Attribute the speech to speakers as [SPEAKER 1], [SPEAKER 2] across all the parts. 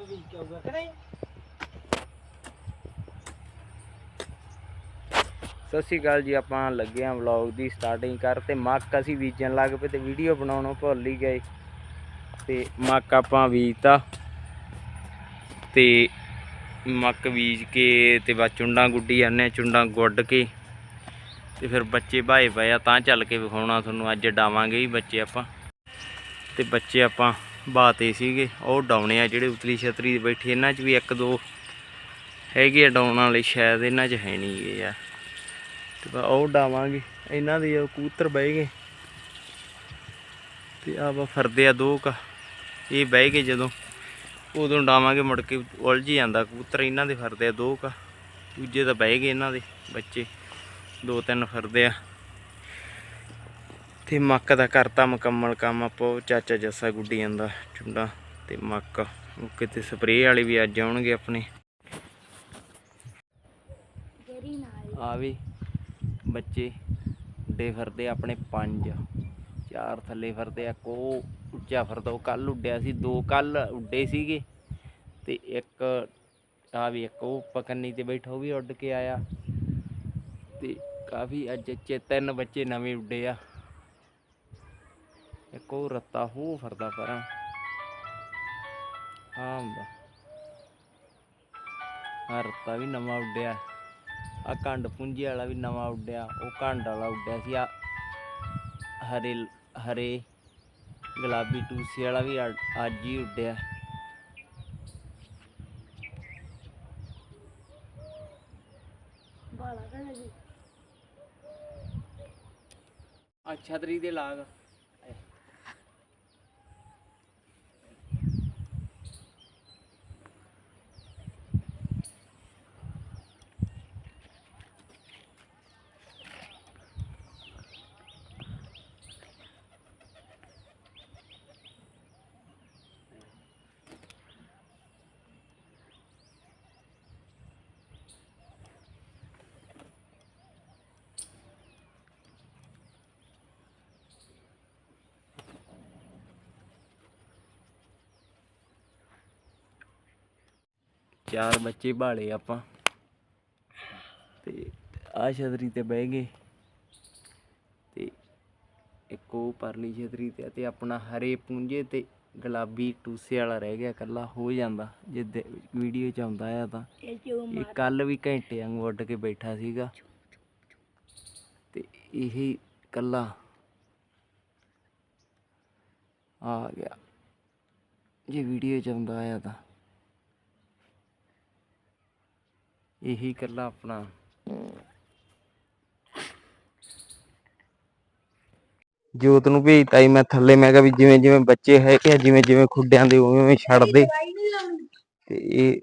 [SPEAKER 1] ਆਪੇ ਵੀ ਜਾਊਗਾ ਕਿ ਨਹੀਂ
[SPEAKER 2] ਸਤਿ ਸ਼੍ਰੀ ਅਕਾਲ ਜੀ, ਆਪਾਂ ਲੱਗੇ ਆਂ ਵਲੌਗ ਦੀ ਸਟਾਰਟਿੰਗ ਕਰ ਤੇ ਮੱਕ ਅਸੀਂ ਬੀਜਣ ਲੱਗ ਪਏ ਤੇ ਵੀਡੀਓ ਬਣਾਉਣੋਂ ਭੁੱਲ ਹੀ ਗਏ। ਤੇ ਮੱਕ ਆਪਾਂ ਬੀਜਤਾ ਤੇ ਮੱਕ ਬੀਜ ਕੇ ਤੇ ਬਸ ਚੁੰਡਾਂ ਗੁੱਡੀ ਜਾਂਦੇ ਹਾਂ, ਚੁੰਡਾਂ ਗੁੱਡ ਕੇ ਤੇ ਫਿਰ ਬੱਚੇ ਭਾਏ ਪਏ ਆ, ਤਾਂ ਚੱਲ ਕੇ ਵਿਖਾਉਣਾ ਤੁਹਾਨੂੰ, ਅੱਜ ਡਾਵਾਂਗੇ ਹੀ ਬੱਚੇ ਆਪਾਂ। ਤੇ ਬੱਚੇ ਆਪਾਂ ਬਾਤੇ ਸੀਗੇ, ਉਹ ਡਾਉਣੇ ਆ ਜਿਹੜੇ ਉਤਲੀ ਛਤਰੀ ਤੇ ਬੈਠੇ ਇਹਨਾਂ 'ਚ ਵੀ ਇੱਕ ਦੋ ਹੈਗੇ ਆ ਡਾਉਣ ਵਾਲੇ, ਸ਼ਾਇਦ ਇਹਨਾਂ 'ਚ ਹੈ ਨਹੀਂ ਗੇ ਯਾਰ ਤੇ ਉਹ ਡਾਵਾਂਗੇ, ਇਹਨਾਂ ਦੇ ਕੂਤਰ ਬਹਿ ਗਏ। ਤੇ ਆ ਵਾ ਫਰਦੇ ਆ ਦੋ ਕ। ਇਹ ਬਹਿ ਗਏ ਜਦੋਂ, ਉਦੋਂ ਡਾਵਾਂਗੇ ਮੁੜ ਕੇ ਉਲਝ ਹੀ ਜਾਂਦਾ ਕਬੂਤਰ, ਇਹਨਾਂ ਦੇ ਫਰਦੇ ਆ ਦੋ ਕ। ਦੂਜੇ ਤਾਂ ਬਹਿ ਗਏ ਇਹਨਾਂ ਦੇ ਬੱਚੇ, ਦੋ ਤਿੰਨ ਫਰਦੇ ਆ। ਤੇ ਮੱਕ ਦਾ ਕਰਤਾ ਮੁਕੰਮਲ ਕੰਮ ਆਪੋ ਚਾਚਾ ਜੱਸਾ ਗੁੱਡੀ ਜਾਂਦਾ ਚੁੰਡਾ ਤੇ ਮੱਕ। ਉਹ ਕਿਤੇ ਸਪਰੇਅ ਵਾਲੇ ਵੀ ਅੱਜ ਆਉਣਗੇ ਆਪਣੇ। ਆ ਵੀ ਬੱਚੇ ਉੱਡੇ ਫਿਰਦੇ ਆਪਣੇ ਪੰਜ। ਚਾਰ ਥੱਲੇ ਫਿਰਦੇ ਆ ਕੋ ਉੱਚਾ ਫਿਰਦਾ ਉਹ ਕੱਲ ਉੱਡਿਆ ਸੀ ਦੋ ਕੱਲ ਉੱਡੇ ਸੀਗੇ। ਤੇ ਇੱਕ ਆ ਵੀ ਇੱਕ ਉਹ ਪਕੰਨੀ ਤੇ ਬੈਠਾ ਉਹ ਵੀ ਉੱਡ ਕੇ ਆਇਆ। ਤੇ ਕਾਫੀ ਅੱਜ ਚੇ ਤਿੰਨ ਬੱਚੇ ਨਵੇਂ ਉੱਡੇ ਆ। ਇੱਕ ਰੱਤਾ ਹੋ ਫਿਰਦਾ ਪਰਾਂ। ਆ ਹੁੰਦਾ ਆ ਰੱਤਾ ਵੀ ਨਵਾਂ ਉੱਡਿਆ। ਆ ਕੰਡ ਪੁੰਜੀ ਵਾਲਾ ਵੀ ਨਵਾਂ ਉੱਡਿਆ। ਉਹ ਕੰਡ ਵਾਲਾ ਉੱਡਿਆ ਸੀ। ਆ ਹਰੇ ਹਰੇ ਗੁਲਾਬੀ ਟੂਸੀ ਵਾਲਾ ਵੀ ਅੱਜ- ਹੀ ਉੱਡਿਆ।
[SPEAKER 3] ਬਾਲਾ ਕਰ ਜੀ।
[SPEAKER 2] ਆ ਛਤਰੀ ਦੇ ਲਾਗ। ਚਾਰ ਬੱਚੇ ਭਾਲੇ ਆਪਾਂ। ਤੇ ਆ ਛਤਰੀ ਤੇ ਬਹਿ ਗਏ। ਤੇ ਇੱਕ ਉਹ ਪਰਲੀ ਛਤਰੀ ਤੇ ਤੇ ਆਪਣਾ ਹਰੇ ਪੁੰਜੇ ਤੇ ਗੁਲਾਬੀ ਟੂਸੇ ਵਾਲਾ ਰਹਿ ਗਿਆ ਕੱਲਾ ਹੋ ਜਾਂਦਾ। ਜੇ ਵੀਡੀਓ ਚ ਆਉਂਦਾ ਆ ਤਾਂ।
[SPEAKER 3] ਇਹ
[SPEAKER 2] ਕੱਲ ਵੀ ਘੰਟੇ ਵਾਂਗੂ ਉੱਡ ਕੇ ਬੈਠਾ ਸੀਗਾ। ਤੇ ਇਹ ਕੱਲਾ ਆ ਗਿਆ। ਜੇ ਵੀਡੀਓ ਚ ਆਉਂਦਾ ਆ ਤਾਂ। ਇਹੀ ਇਕੱਲਾ ਆਪਣਾ। ਜੋਤ ਨੂੰ ਭੇਜਤਾ ਸੀ ਮੈਂ ਥੱਲੇ, ਮੈਂ ਕਿਹਾ ਵੀ ਜਿਵੇਂ ਜਿਵੇਂ ਬੱਚੇ ਹੈਗੇ ਆ, ਜਿਵੇਂ ਜਿਵੇਂ ਖੁੱਡਿਆਂ ਦੇ ਉਵੇਂ ਉਵੇਂ ਛੱਡ ਦੇ ਤੇ ਇਹ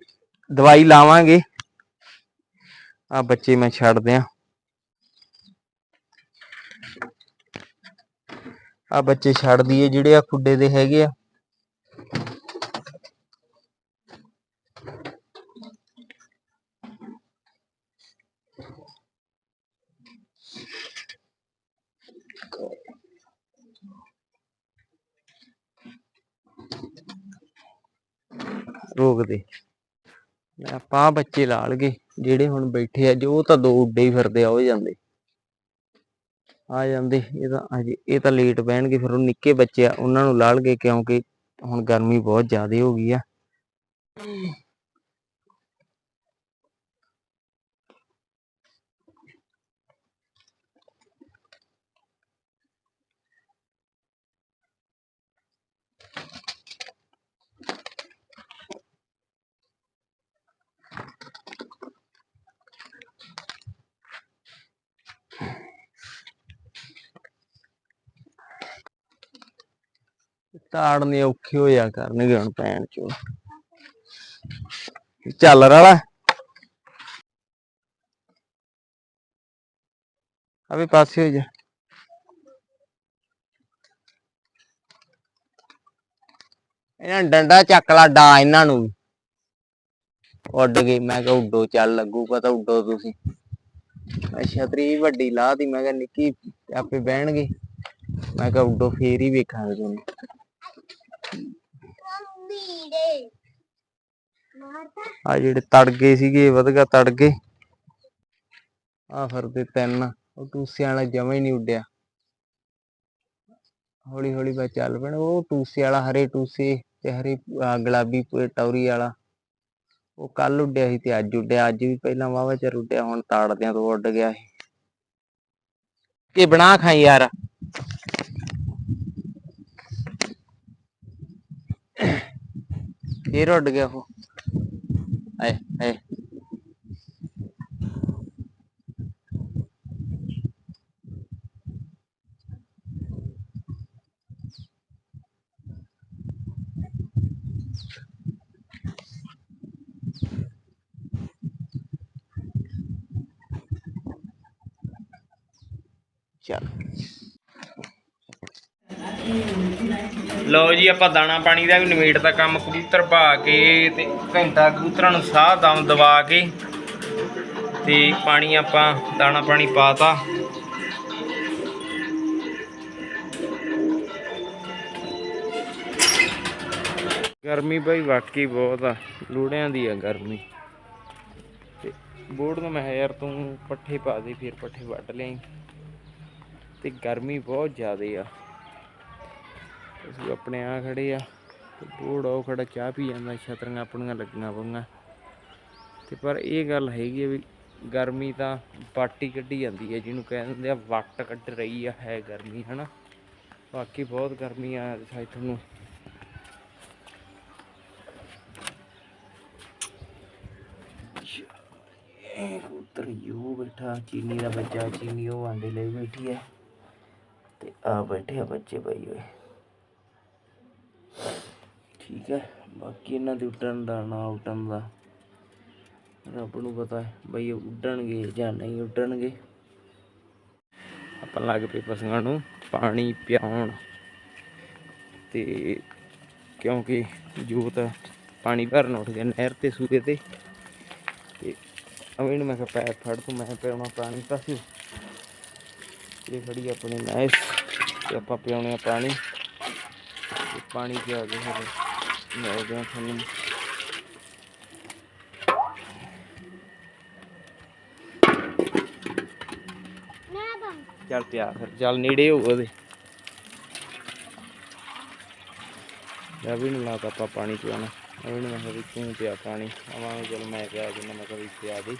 [SPEAKER 2] ਦਵਾਈ ਲਾਵਾਂਗੇ। ਆ ਬੱਚੇ ਮੈਂ ਛੱਡ ਦਿਆਂ ਆ ਬੱਚੇ ਛੱਡ ਦਈਏ ਜਿਹੜੇ ਆ ਖੁੱਡੇ ਦੇ ਹੈਗੇ ਆ। ਰੋਕਦੇ। ਆਪਾਂ ਆਹ ਬੱਚੇ ਲਾ ਲਗੇ ਜਿਹੜੇ ਹੁਣ ਬੈਠੇ ਆ, ਜੋ ਤਾਂ ਦੋ ਉੱਡੇ ਹੀ ਫਿਰਦੇ ਆ, ਉਹ ਜਾਂਦੇ। ਆ ਜਾਂਦੇ, ਇਹ ਤਾਂ ਅਜੇ ਇਹ ਤਾਂ ਲੇਟ ਬਹਿਣਗੇ, ਫਿਰ ਉਹ ਨਿੱਕੇ ਬੱਚੇ ਆ, ਉਹਨਾਂ ਨੂੰ ਲਾ ਲਗੇ ਕਿਉਂਕਿ ਹੁਣ ਗਰਮੀ ਬਹੁਤ ਜ਼ਿਆਦਾ ਹੋ ਗਈ ਆ। ਤਾੜਨੇ ਔਖੇ ਹੋਇਆ ਕਰਨਗੇ ਹੁਣ ਪੈਣ ਚੋ ਚੱਲ ਰਲਾ। ਅਬੇ ਪਾਸੇ ਹੋ ਜਾ। ਇਹਨਾਂ ਡੰਡਾ ਚੱਕ ਲਾ ਡਾ ਇਹਨਾਂ ਨੂੰ ਵੀ। ਉੱਡ ਗਏ ਮੈਂ ਕਿਹਾ ਉੱਡੋ ਚੱਲ ਲੱਗੂ ਪਤਾ ਉੱਡੋ ਤੁਸੀਂ। ਮੈਂ ਛਤਰੀ ਵੀ ਵੱਡੀ ਲਾਤੀ ਮੈਂ ਕਿਹਾ ਨਿੱਕੀ ਆਪੇ ਬਹਿਣਗੇ। ਮੈਂ ਕਿਹਾ ਉੱਡੋ, ਫੇਰ ਹੀ ਵੇਖਾਂਗੇ ਤੁਹਾਨੂੰ।
[SPEAKER 3] ਮੰਮੀ ਦੇ
[SPEAKER 2] ਆ ਜਿਹੜੇ ਤੜਗੇ ਸੀਗੇ ਵਧਗਾ ਤੜਗੇ ਆ ਫਿਰਦੇ ਤਿੰਨ, ਉਹ ਟੂਸਿਆਂ ਵਾਲਾ ਜਮਾ ਹੀ ਨਹੀਂ ਉੱਡਿਆ। ਹੌਲੀ ਹੌਲੀ ਬਸ ਚੱਲ ਪੈਣਾ। ਉਹ ਟੂਸੇ ਵਾਲਾ, ਹਰੇ ਟੂਸੇ ਤੇ ਹਰੇ ਗੁਲਾਬੀ ਪ- ਟੌਰੀ ਵਾਲਾ। ਉਹ ਕੱਲ ਉੱਡਿਆ ਸੀ ਤੇ ਅੱਜ ਉੱਡਿਆ। ਅੱਜ ਵੀ ਪਹਿਲਾਂ ਵਾਵਾ ਚਿਰ ਉੱਡਿਆ, ਹੁਣ ਤਾੜਦਿਆਂ ਤੋਂ ਉੱਡ ਗਿਆ ਸੀ ਬਣਾ ਖਾਈ ਯਾਰ। ਫੇਰ ਉੱਡ ਗਿਆ ਉਹ। ਆਏ ਆਏ। ਚੱਲ। ਲਓ ਜੀ, ਆਪਾਂ ਦਾਣਾ ਪਾਣੀ ਦਾ ਵੀ ਨਿਮੇੜ ਦਾ ਕੰਮ ਕਬੂਤਰ ਪਾ ਕੇ ਤੇ ਘੰਟਾ ਕਬੂਤਰਾਂ ਨੂੰ ਸਾਹ ਦਮ ਦਵਾ ਕੇ ਤੇ ਪਾਣੀ ਆਪਾਂ ਦਾਣਾ ਪਾਣੀ ਪਾਤਾ। ਗਰਮੀ ਬਈ ਵਾਕਈ ਬਹੁਤ ਆ, ਲੂੜਿਆਂ ਦੀ ਆ ਗਰਮੀ। ਤੇ ਬੋਰਡ ਨੂੰ ਮੈਂ ਕਿਹਾ ਯਾਰ ਤੂੰ ਪੱਠੇ ਪਾ ਦੇ, ਫਿਰ ਪੱਠੇ ਵੱਢ ਲਿਆਈ। ਤੇ ਗਰਮੀ ਬਹੁਤ ਜ਼ਿਆਦੇ ਆ। ਅਸੀਂ ਆਪਣੇ ਆ ਖੜੇ ਆ ਤੇ ਬੋੜ ਉਹ ਖੜਾ ਚਾਹ ਪੀ ਜਾਂਦਾ, ਛਤਰੀਆਂ ਆਪਣੀਆਂ ਲੱਗੀਆਂ ਪਈਆਂ। ਤੇ ਪਰ ਇਹ ਗੱਲ ਹੈਗੀ ਆ ਵੀ ਗਰਮੀ ਤਾਂ ਬਾਟੀ ਕੱਢੀ ਜਾਂਦੀ ਹੈ ਜਿਹਨੂੰ ਕਹਿੰਦੇ ਆ ਵੱਟ ਕੱਢ ਰਹੀ ਆ, ਹੈ ਗਰਮੀ, ਹਨਾ? ਬਾਕੀ ਬਹੁਤ ਗਰਮੀ ਆ ਸਾਈਡ ਤੁਹਾਨੂੰ। ਇਹ ਯੂ ਬੈਠਾ, ਚੀਨੀ ਦਾ ਬੱਚਾ, ਚੀਨੀ ਉਹ ਆਂਡੇ ਲਈ ਬੈਠੀ ਹੈ ਤੇ ਆ ਬੈਠੇ ਆ ਬੱਚੇ ਭਾਈ ਓਏ। ਠੀਕ ਹੈ, ਬਾਕੀ ਇਹਨਾਂ ਦੇ ਉੱਡਣ ਦਾ, ਨਾ ਉੱਡਣ ਦਾ ਰੱਬ ਨੂੰ ਪਤਾ ਹੈ ਬਈ ਉੱਡਣਗੇ ਜਾਂ ਨਹੀਂ ਉੱਡਣਗੇ। ਆਪਾਂ ਲੱਗ ਪਏ ਪਸ਼ੂਆਂ ਨੂੰ ਪਾਣੀ ਪਿਆਉਣ। ਤੇ ਕਿਉਂਕਿ ਜੋਤ ਪਾਣੀ ਭਰਨ ਉੱਠ ਗਿਆ ਨਹਿਰ ਤੇ, ਸੂਏ ਤੇ। ਤੇ ਅਵੇਂ ਨੂੰ ਮੈਂ ਕਿਹਾ ਪੈਰ ਫੜ ਤੂੰ, ਮੈਂ ਪਿਆਉਣਾ ਪਾਣੀ ਤਾਂ ਸੀ ਇਹ ਖੜੀ ਆਪਣੇ ਮੈਸ ਤੇ ਆਪਾਂ ਪਿਆਉਣੇ ਆ ਪਾਣੀ। ਤੇ ਪਾਣੀ ਪਿਆ ਕੇ ਫਿਰ
[SPEAKER 3] ਤਾਂ
[SPEAKER 2] ਚੱਲ ਪਿਆ ਫਿਰ ਚੱਲ ਨੇੜੇ ਹੋ ਉਹਦੇ ਰਵੀ ਨੂੰ ਲਾਤਾ ਆਪਾਂ ਪਾਣੀ ਪਿਆਉਣਾ ਰਵੀ ਨੂੰ ਮੈਂ ਕਿਹਾ ਵੀ ਤੂੰ ਪਿਆ ਪਾਣੀ ਆਵਾਂ ਚਲ ਮੈਂ ਪਿਆ ਜਿੰਨਾ ਮੈਂ ਕਿਹਾ ਵੀ ਪਿਆ ਦੇ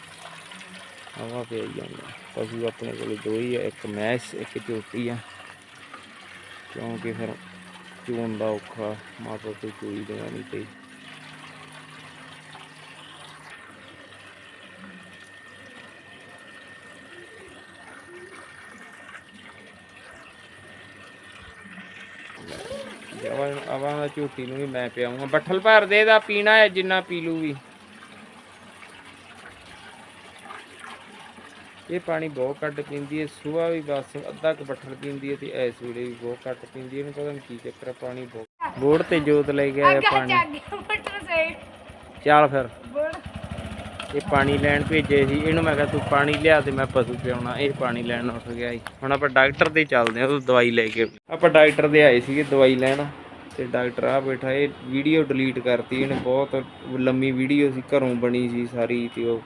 [SPEAKER 2] ਆਵਾ ਪਿਆ ਹੀ ਜਾਂਦਾ ਪਸ਼ੂ ਆਪਣੇ ਕੋਲ ਦੋ ਹੀ ਆ ਇੱਕ ਮੈਸ ਇੱਕ ਝੋਟੀ ਆ ਕਿਉਂਕਿ ਫਿਰ ਚੋਣ ਦਾ ਔਖਾ? ਮਾਤਾ ਤੋਂ ਚੂਈ ਦੇਣਾ ਨਹੀਂ ਪਈ। ਜਵਾਂ ਆਵਾਂ ਦਾ ਨੂੰ ਵੀ ਮੈਂ ਪਿਆਉਂਗਾ। ਬੱਠਲ ਭਰ ਦੇ ਦਾ ਪੀਣਾ ਹੈ ਜਿੰਨਾ ਪੀ ਲੂ ਇਹ ਪਾਣੀ ਬਹੁਤ ਘੱਟ ਪੀਂਦੀ ਹੈ ਸਵੇਰ ਵੀ ਬਸ ਅੱਧਾ ਕੁ ਬੱਠਲ ਪੀਂਦੀ ਹੈ ਤੇ ਇਸ ਵੇਲੇ ਵੀ ਬਹੁਤ ਘੱਟ ਪੀਂਦੀ ਹੈ। ਇਹਨੂੰ ਪਤਾ ਨਹੀਂ ਕੀ ਚੱਕਰ ਹੈ ਪਾਣੀ ਬਹੁਤ ਬੋੜ ਤੇ ਜੋਤ ਲੈ ਗਿਆ ਪਾਣੀ।
[SPEAKER 3] ਮੋਟਰ ਸਾਈਡ
[SPEAKER 2] ਚੱਲ ਫਿਰ। ਇਹ ਪਾਣੀ ਲੈਣ ਭੇਜੇ ਸੀ ਇਹਨੂੰ ਮੈਂ ਕਿਹਾ ਤੂੰ ਪਾਣੀ ਲਿਆ ਤੇ ਮੈਂ ਪਸ਼ੂ ਪਿਆਉਣਾ। ਇਹ ਪਾਣੀ ਲੈਣ ਉੱਠ ਗਿਆ ਸੀ। ਹੁਣ ਆਪਾਂ ਡਾਕਟਰ ਦੇ ਚੱਲਦੇ ਹਾਂ ਉਹ ਦਵਾਈ ਲੈ ਕੇ। ਆਪਾਂ ਡਾਕਟਰ ਦੇ ਆਏ ਸੀਗੇ ਦਵਾਈ ਲੈਣ ਤੇ ਡਾਕਟਰ ਆ ਬੈਠਾ ਇਹ ਵੀਡੀਓ ਡਿਲੀਟ ਕਰਤੀ ਇਹਨੇ ਬਹੁਤ ਲੰਮੀ ਵੀਡੀਓ ਸੀ ਘਰੋਂ ਬਣੀ ਸੀ ਸਾਰੀ ਤੇ ਉਹ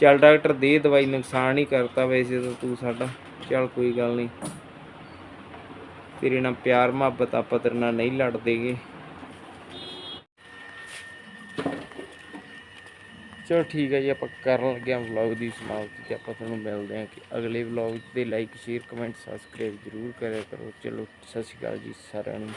[SPEAKER 2] ਚੱਲ ਡਾਕਟਰ, ਦੇ ਦਵਾਈ ਨੁਕਸਾਨ ਹੀ ਕਰਤਾ ਵੈਸੇ ਤਾਂ ਤੂੰ ਸਾਡਾ। ਚੱਲ ਕੋਈ ਗੱਲ ਨਹੀਂ। ਤੇਰੇ ਨਾਲ ਪਿਆਰ, ਮੁਹੱਬਤ ਆਪਾਂ ਤੇਰੇ ਨਾਲ ਨਹੀਂ ਲੜਦੇਗੇ। ਚਲੋ ਠੀਕ ਹੈ ਜੀ, ਆਪਾਂ ਕਰਨ ਲੱਗੇ ਹਾਂ ਵਲੌਗ ਦੀ ਸਮਾਪਤੀ ਤੇ ਆਪਾਂ ਤੁਹਾਨੂੰ ਮਿਲਦੇ ਹਾਂ ਕਿ ਅਗਲੇ ਵਲੌਗ ਦੇ ਲਾਈਕ ਸ਼ੇਅਰ ਕਮੈਂਟ ਸਬਸਕ੍ਰਾਈਬ ਜ਼ਰੂਰ ਕਰਿਆ ਕਰੋ। ਚਲੋ, ਸਤਿ ਸ਼੍ਰੀ ਅਕਾਲ ਜੀ ਸਾਰਿਆਂ ਨੂੰ।